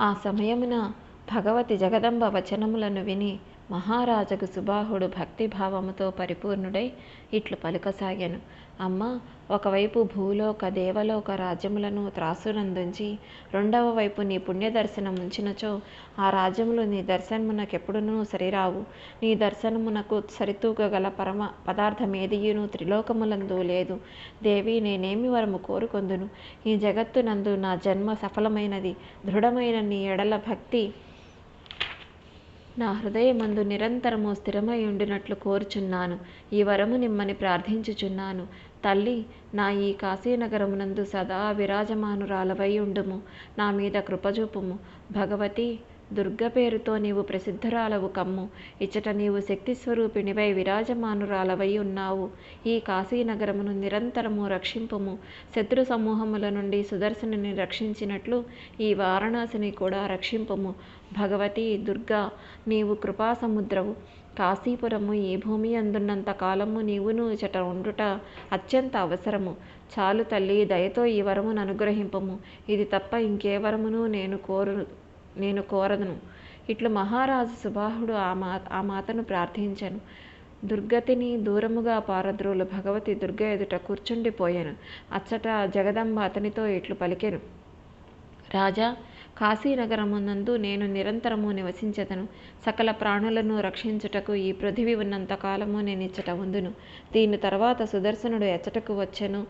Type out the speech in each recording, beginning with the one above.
ఆ సమయమున భగవతి జగదంబ వచనములను విని మహారాజుకు సుబాహుడు భక్తిభావముతో పరిపూర్ణుడై ఇట్లు పలుకసాగాను. అమ్మ ఒకవైపు భూలోక దేవలోక రాజ్యములను త్రాసునందుంచి రెండవ వైపు నీ పుణ్యదర్శనం ఉంచినచో ఆ రాజ్యములు నీ దర్శనమునకెప్పుడునూ సరిరావు. నీ దర్శనమునకు సరితూగగల పరమ పదార్థమేదియును త్రిలోకములందు లేదు. దేవి నేనేమి వరము కోరుకొందును? ఈ జగత్తునందు నా జన్మ సఫలమైనది. దృఢమైన నీ ఎడల భక్తి నా హృదయమందు నిరంతరము స్థిరమై ఉండినట్లు కోరుచున్నాను. ఈ వరము నిమ్మని ప్రార్థించుచున్నాను. తల్లి నా ఈ కాశీనగరమునందు సదా విరాజమానురాలవై ఉండుము. నా మీద కృపజూపుము భగవతి దుర్గ పేరుతో నీవు ప్రసిద్ధురాలవు కమ్ము. ఇచ్చట నీవు శక్తి స్వరూపిణివై విరాజమానురాలవై ఉన్నావు. ఈ కాశీనగరమును నిరంతరము రక్షింపుము. శత్రు సమూహముల నుండి సుదర్శనుని రక్షించినట్లు ఈ వారణాసిని కూడా రక్షింపుము. భగవతి దుర్గా నీవు కృపాసముద్రవు కాశీపురము ఈ భూమి అందున్నంత కాలము నీవును చెట ఉండుట అత్యంత అవసరము. చాలు తల్లి దయతో ఈ వరమును అనుగ్రహింపము. ఇది తప్ప ఇంకే వరమును నేను కోరు నేను కోరదును. ఇట్లు మహారాజు సుబాహుడు ఆ మా ఆ మాతను ప్రార్థించాను. దుర్గతిని దూరముగా పారద్రోలు భగవతి దుర్గ ఎదుట కూర్చుండిపోయాను. అచ్చట జగదంబ అతనితో ఇట్లు పలికెను. రాజా కాశీనగరమునందు నేను నిరంతరము నివసించెదను. సకల ప్రాణులను రక్షించుటకు ఈ పృథివి ఉన్నంత కాలము నేను ఇచ్చట ఉందును. దీని తర్వాత సుదర్శనుడు ఎచ్చటకు వచ్చెను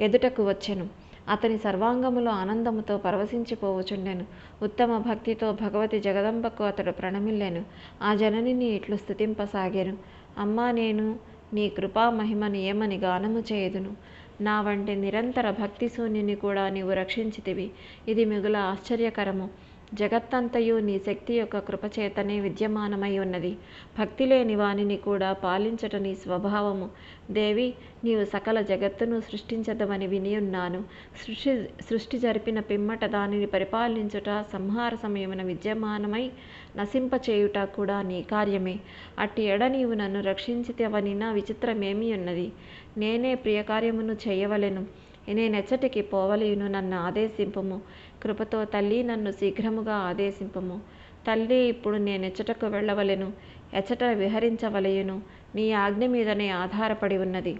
ఎదుటకు వచ్చెను. అతని సర్వాంగములో ఆనందముతో పరవశించిపోవచుండెను. ఉత్తమ భక్తితో భగవతి జగదంబకు అతడు ప్రణమిల్లెను. ఆ జననిని ఇట్లు స్థుతింపసాగాను అమ్మా నేను నీ కృపా మహిమను ఏమని గానము చేయుదును. నా వంటి నిరంతర భక్తి శూన్యుని కూడా నీవు రక్షించితివి. ఇది మిగుల ఆశ్చర్యకరము. జగత్తంతయు నీ శక్తి యొక్క కృపచేతనే విద్యమానమై ఉన్నది. భక్తి లేని వానిని కూడా పాలించట నీ స్వభావము. దేవి నీవు సకల జగత్తును సృష్టించదవని వినియున్నాను. సృష్టి సృష్టి జరిపిన పిమ్మట దానిని పరిపాలించుట సంహార సమయమున విద్యమానమై నశింపచేయుట కూడా నీ కార్యమే. అట్టి ఎడ నీవు నన్ను రక్షించితేవని నా విచిత్రమేమి ఉన్నది? నేనే ప్రియకార్యమును చేయవలెను. నేనెచ్చటికి పోవలేను నన్ను ఆదేశింపము. కృపతో తల్లి నన్ను శీఘ్రముగా ఆదేశింపము. తల్లి ఇప్పుడు నేనెచ్చటకు వెళ్ళవలెను. ఎచ్చట విహరించవలయును నీ ఆజ్ఞ మీదనే ఆధారపడి ఉన్నది.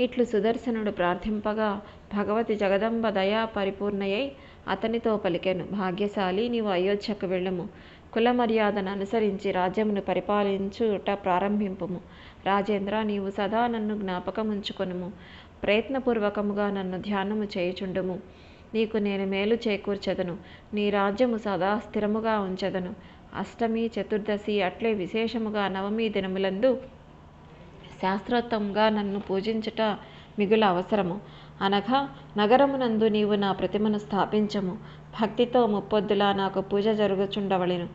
ఇట్లు సుదర్శనుడు ప్రార్థింపగా భగవతి జగదంబ దయా పరిపూర్ణయై అతనితో పలికెను. భాగ్యశాలి నీవు అయోధ్యకు వెళ్ళము. కుల మర్యాదను అనుసరించి రాజ్యమును పరిపాలించుట ప్రారంభింపుము. రాజేంద్ర నీవు సదా నన్ను జ్ఞాపకముంచుకొనుము. ప్రయత్నపూర్వకముగా నన్ను ధ్యానము చేయుచుండుము. నీకు నేను మేలు చేకూర్చదను. నీ రాజ్యము సదా స్థిరముగా ఉంచెదను. అష్టమి చతుర్దశి అట్లే విశేషముగా నవమి దినములందు శాస్త్రోత్తంగా నన్ను పూజించుట మిగుల అవసరము. అనగా నగరమునందు నీవు నా ప్రతిమను స్థాపించము. భక్తితో ముప్పొద్దులా నాకు పూజ జరుగుచుండవలెను.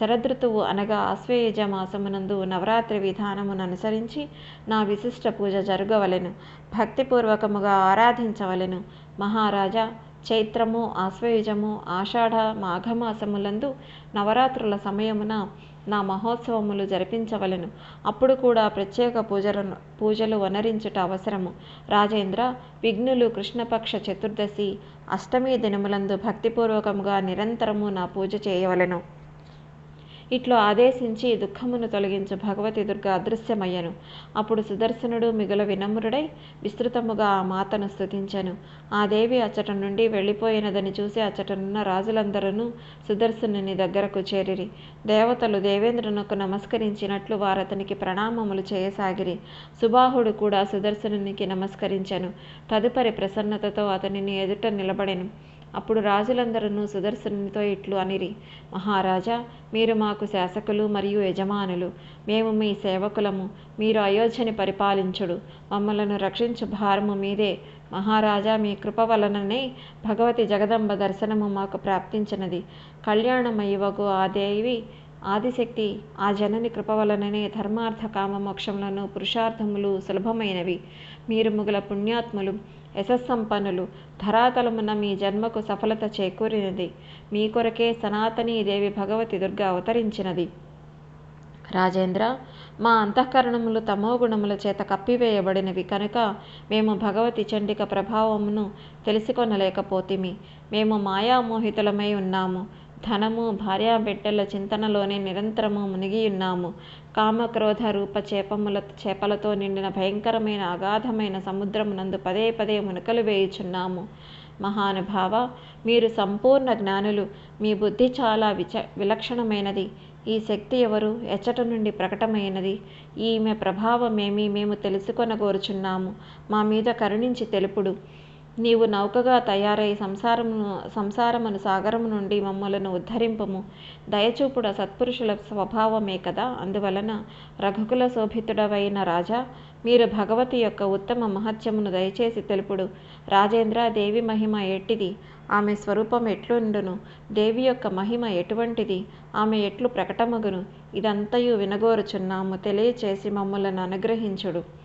శరదృతువు అనగా ఆశ్వేయుజ మాసమునందు నవరాత్రి విధానమును అనుసరించి నా విశిష్ట పూజ జరగవలెను. భక్తిపూర్వకముగా ఆరాధించవలెను. మహారాజా చైత్రము ఆశ్వయుజము ఆషాఢ మాఘమాసములందు నవరాత్రుల సమయమున నా మహోత్సవములు జరిపించవలెను. అప్పుడు కూడా ప్రత్యేక పూజలను పూజలు వనరించుట అవసరము. రాజేంద్ర విఘ్నులు కృష్ణపక్ష చతుర్దశి అష్టమి దినములందు భక్తిపూర్వకముగా నిరంతరము నా పూజ చేయవలెను. ఇట్లు ఆదేశించి దుఃఖమును తొలగించు భగవతి దుర్గ అదృశ్యమయ్యను. అప్పుడు సుదర్శనుడు మిగుల వినమ్రుడై విస్తృతముగా ఆ మాతను స్తుతించెను. ఆ దేవి అచ్చట నుండి వెళ్ళిపోయినదని చూసి అచ్చటనున్న రాజులందరూ సుదర్శనుని దగ్గరకు చేరిరి. దేవతలు దేవేంద్రునకు నమస్కరించినట్లు వారతనికి ప్రణామములు చేయసాగిరి. సుబాహుడు కూడా సుదర్శనునికి నమస్కరించెను. తదుపరి ప్రసన్నతతో అతనిని ఎదుట నిలబడెను. అప్పుడు రాజులందరూ సుదర్శనునితో ఇట్లు అనిరి మహారాజా మీరు మాకు శాసకులు మరియు యజమానులు. మేము మీ సేవకులము. మీరు అయోధ్యని పరిపాలించుడు. మమ్మలను రక్షించు భారము మీదే. మహారాజా మీ కృప వలననే భగవతి జగదంబ దర్శనము మాకు ప్రాప్తించినది. కళ్యాణమయ్యవగు ఆ దేవి ఆదిశక్తి ఆ జనని కృప వలననే ధర్మార్థ కామ మోక్షములను పురుషార్థములు సులభమైనవి. మీరు ముగల పుణ్యాత్ములు యశస్సంపన్నులు ధరాతలమున మీ జన్మకు సఫలత చేకూరినది. మీ కొరకే సనాతనీ దేవి భగవతి దుర్గ అవతరించినది. రాజేంద్ర మా అంతఃకరణములు తమో గుణముల చేత కప్పివేయబడినవి కనుక మేము భగవతి చండిక ప్రభావమును తెలుసుకొనలేకపోతిమి. మేము మాయామోహితులమై ఉన్నాము. ధనము భార్యాబిడ్డల చింతనలోనే నిరంతరము మునిగి ఉన్నాము కామక్రోధ రూప చేపముల చేపలతో నిండిన భయంకరమైన అగాధమైన సముద్రమునందు పదే పదే మునకలు వేయుచున్నాము. మహానుభావ మీరు సంపూర్ణ జ్ఞానులు. మీ బుద్ధి చాలా విచ విలక్షణమైనది. ఈ శక్తి ఎవరు? ఎచ్చట నుండి ప్రకటమైనది. ఈమె ప్రభావమేమి మేము తెలుసుకొనగోరుచున్నాము. మా మీద కరుణించి తెలుపుడు. నీవు నౌకగా తయారై సంసారమును సంసారమును సాగరము నుండి మమ్మలను ఉద్ధరింపము. దయచూపుడ సత్పురుషుల స్వభావమే కదా? అందువలన రఘుకుల శోభితుడవైన రాజా మీరు భగవతి యొక్క ఉత్తమ మహత్యమును దయచేసి తెలుపుడు. రాజేంద్ర దేవి మహిమ ఎట్టిది? ఆమె స్వరూపం ఎట్లుండును? దేవి యొక్క మహిమ ఎటువంటిది? ఆమె ఎట్లు ప్రకటమగును? ఇదంతయు వినగోరుచున్నాము. తెలియచేసి మమ్మలను అనుగ్రహించుడు.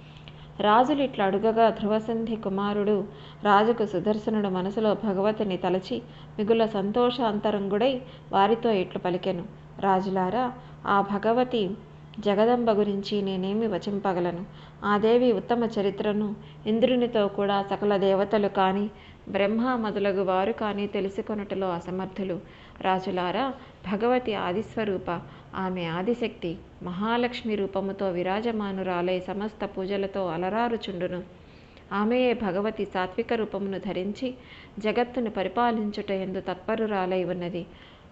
రాజులు ఇట్లా అడుగగా ధ్రువసంధి కుమారుడు రాజుకు సుదర్శనుడు మనసులో భగవతిని తలచి మిగుల సంతోషాంతరంగుడై వారితో ఇట్లు పలికెను. రాజులారా ఆ భగవతి జగదంబ గురించి నేనేమి వచింపగలను. ఆ దేవి ఉత్తమ చరిత్రను ఇంద్రునితో కూడా సకల దేవతలు కానీ బ్రహ్మ మొదలగు వారు కానీ తెలుసుకొనుటలో అసమర్థులు. రాజులారా భగవతి ఆదిస్వరూప ఆమె ఆదిశక్తి మహాలక్ష్మి రూపముతో విరాజమానురాలై సమస్త పూజలతో అలరారుచుండును. ఆమెయే భగవతి సాత్విక రూపమును ధరించి జగత్తును పరిపాలించుట ఎందు తత్పరురాలై ఉన్నది.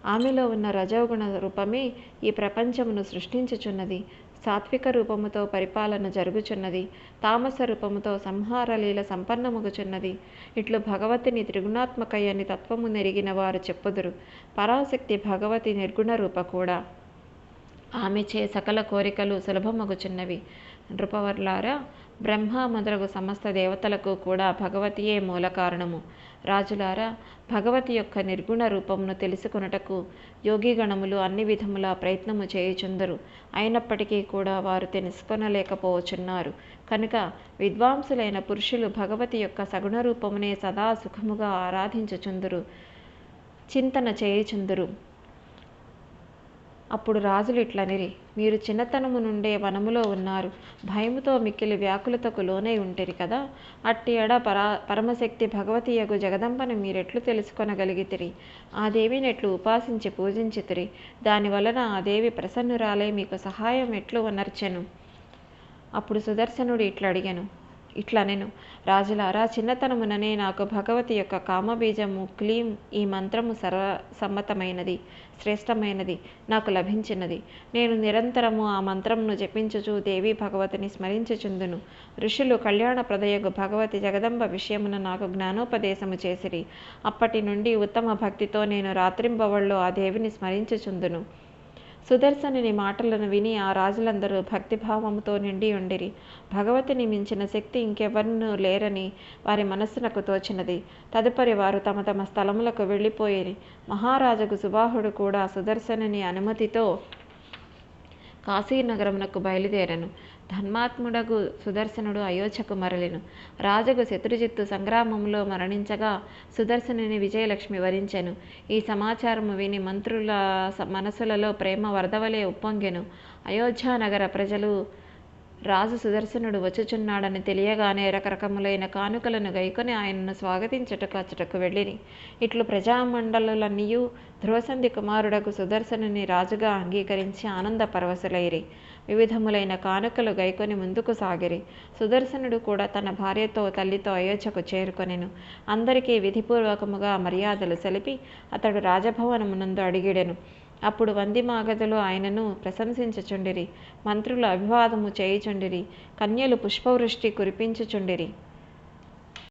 ఆమెలో ఉన్న రజోగుణ రూపమే ఈ ప్రపంచమును సృష్టించుచున్నది. సాత్విక రూపముతో పరిపాలన జరుగుచున్నది. తామస రూపముతో సంహారలీల సంపన్నముగుచున్నది. ఇట్లు భగవతిని త్రిగుణాత్మకయ్యని తత్వము నెరిగిన వారు చెప్పుదురు. పరాశక్తి భగవతి నిర్గుణ రూప కూడా ఆమెచే సకల కోరికలు సులభమగుచున్నవి. నృపవర్లారా బ్రహ్మ మొదలగు సమస్త దేవతలకు కూడా భగవతియే మూల కారణము. రాజులారా భగవతి యొక్క నిర్గుణ రూపమును తెలుసుకొనుటకు యోగిగణములు అన్ని విధముల ప్రయత్నము చేయుచుందరు. అయినప్పటికీ కూడా వారు తెలుసుకొనలేకపోవచున్నారు కనుక విద్వాంసులైన పురుషులు భగవతి యొక్క సగుణ రూపమునే సదా సుఖముగా ఆరాధించుచుందురు చింతన చేయుచుందురు. అప్పుడు రాజులు ఇట్లనిరి మీరు చిన్నతనము నుండే వనములో ఉన్నారు భయముతో మిక్కిలి వ్యాకులతకు లోనై ఉంటిరి కదా? అట్టి ఎడ పరా పరమశక్తి భగవతి యగు జగదంబను మీరెట్లు తెలుసుకొనగలిగితిరి? ఆ దేవిని ఎట్లు ఉపాసించి పూజించితిరి? దాని వలన ఆ దేవి ప్రసన్నురాలై మీకు సహాయం ఎట్లు వనర్చెను? అప్పుడు సుదర్శనుడు ఇట్లా అడిగాను ఇట్లా నేను. రాజులారా చిన్నతనముననే నాకు భగవతి యొక్క కామబీజము క్లీం ఈ మంత్రము సర్వ సమ్మతమైనది శ్రేష్టమైనది నాకు లభించినది. నేను నిరంతరము ఆ మంత్రమును జపించుచు దేవి భగవతిని స్మరించుచుందును. ఋషులు కళ్యాణప్రదయగు భగవతి జగదంబ విషయమున నాకు జ్ఞానోపదేశము చేసిరి. అప్పటి నుండి ఉత్తమ భక్తితో నేను రాత్రింబవళ్ళు ఆ దేవిని స్మరించుచుందును. సుదర్శనుని మాటలను విని ఆ రాజులందరూ భక్తిభావముతో నిండి ఉండిరి. భగవతిని మించిన శక్తి ఇంకెవరినూ లేరని వారి మనస్సునకు తోచినది. తదుపరి వారు తమ తమ స్థలములకు వెళ్ళిపోయి మహారాజుకు సుబాహుడు కూడా సుదర్శనుని అనుమతితో కాశీనగరమునకు బయలుదేరను. ధర్మాత్ముడగు సుదర్శనుడు అయోధ్యకు మరలెను. రాజుకు శత్రుజిత్తు సంగ్రామంలో మరణించగా సుదర్శనుని విజయలక్ష్మి వరించెను. ఈ సమాచారము విని మంత్రుల మనసులలో ప్రేమ వరదవలే ఉప్పొంగెను. అయోధ్య నగర ప్రజలు రాజు సుదర్శనుడు వచ్చుచున్నాడని తెలియగానే రకరకములైన కానుకలను గైకొని ఆయనను స్వాగతించుటకు అచ్చటకు వెళ్ళిరి ఇట్లు ప్రజామండలులన్నీయు ధ్రువసంధి కుమారుడకు సుదర్శనుని రాజుగా అంగీకరించి ఆనంద పరవశులైరి. వివిధములైన కానుకలు గైకొని ముందుకు సాగిరి. సుదర్శనుడు కూడా తన భార్యతో తల్లితో అయోధ్యకు చేరుకొనెను. అందరికీ విధిపూర్వకముగా మర్యాదలు సెలిపి అతడు రాజభవనమునందు అడిగిడెను. అప్పుడు వంది మాగదులు ఆయనను ప్రశంసించుచుండిరి. మంత్రులు అభివాదము చేయుచుండిరి. కన్యలు పుష్పవృష్టి కురిపించుచుండిరి.